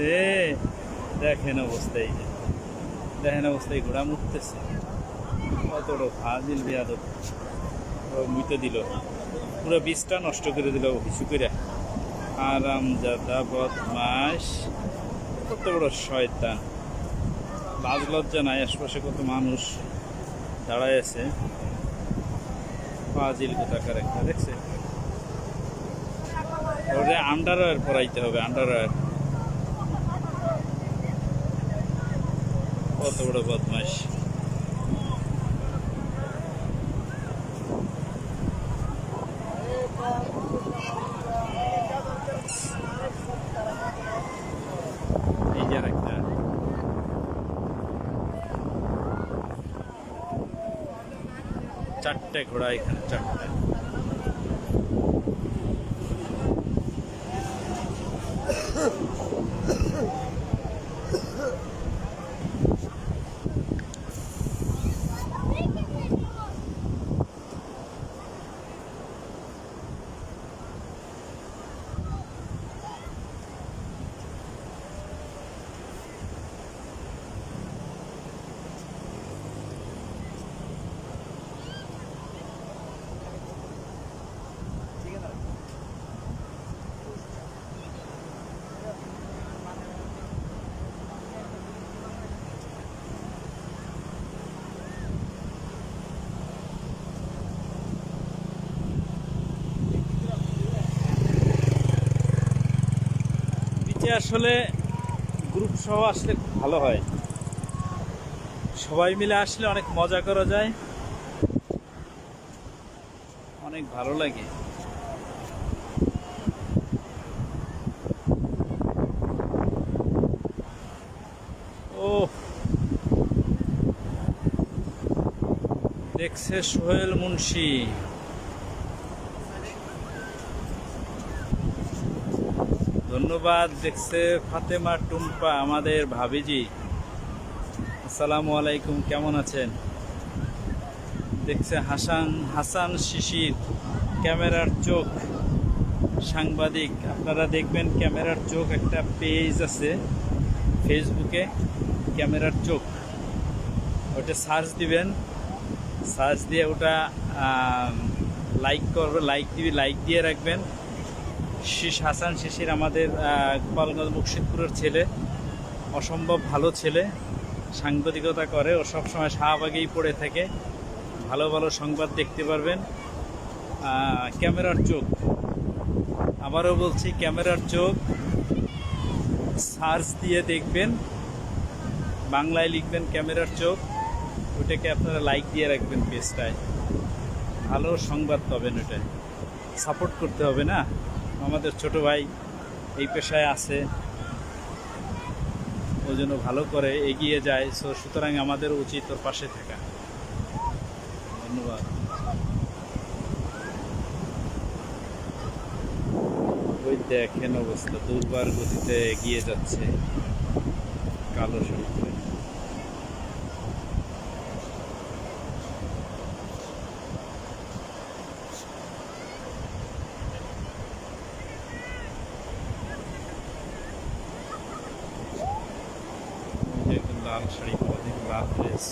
রে দেখেন অবস্থা এই যে। দেখেন অবস্থা, এই ঘোড়া মুততেছে। কত বড় ফাজিল বেয়াদব। মুইতে দিল। পুরো বীজটা নষ্ট করে দিল, কিছু করে। আরাম জাদা বদমাস কত বড় শয়তান। লাজ লজ্জা নাই, আশপাশে কত মানুষ দাঁড়ায় আছে। ফাজিল কোথাকার একটা, দেখছে? ওরে আন্ডারওয়্যার পরাইতে হবে আন্ডারওয়্যার কত বড় বদমাস চারটে ঘোড়া এখানে চারটে বিচে আসলে গ্রুপ সহ আসলে খুব ভালো হয়। সবাই মিলে আসলে অনেক মজা করা যায়। অনেক ভালো লাগে। ও দেখছে সোহেল মুন্সি। ধন্যবাদ, দেখছে ফাতেমা টুম্পা, আমাদের ভাবিজি। আসসালামু আলাইকুম, কেমন আছেন? দেখছে হাসান হাসান শিশির, ক্যামেরার চোখ। সাংবাদিক, আপনারা দেখবেন ক্যামেরার চোখ একটা পেজ আছে ফেসবুকে, ক্যামেরার চোখ। ওটা সার্চ দিবেন, সার্চ দিয়ে ওটা লাইক করবে, লাইক দিবি, লাইক দিয়ে রাখবেন। শীষ হাসান শিশির আমাদের গোপালগঞ্জ মুর্শিদপুরের ছেলে, অসম্ভব ভালো ছেলে, সাংবাদিকতা করে, ও সবসময় শাহবাগেই পড়ে থাকে। ভালো ভালো সংবাদ দেখতে পারবেন। ক্যামেরার চোখ। আবারও বলছি, ক্যামেরার চোখ। সার্চ দিয়ে দেখবেন। বাংলায় লিখবেন ক্যামেরার চোখ। ওটাকে আপনারা লাইক দিয়ে রাখবেন পেজটায়। ভালো সংবাদ পাবেন ওটায় সাপোর্ট করতে হবে না? আমাদের ছোট ভাই এই পেশায় আছে। ও যেন ভালো করে এগিয়ে যায়। সো সুতরাং আমাদের উচিত ওর পাশে থাকা। ধন্যবাদ। ওই দেখেন অবস্থা। দুর্বার গতিতে এগিয়ে যাচ্ছে কালো শাড়ি পরে। এই যে একদম লাল শাড়ি পরে দেখুন লাল ড্রেস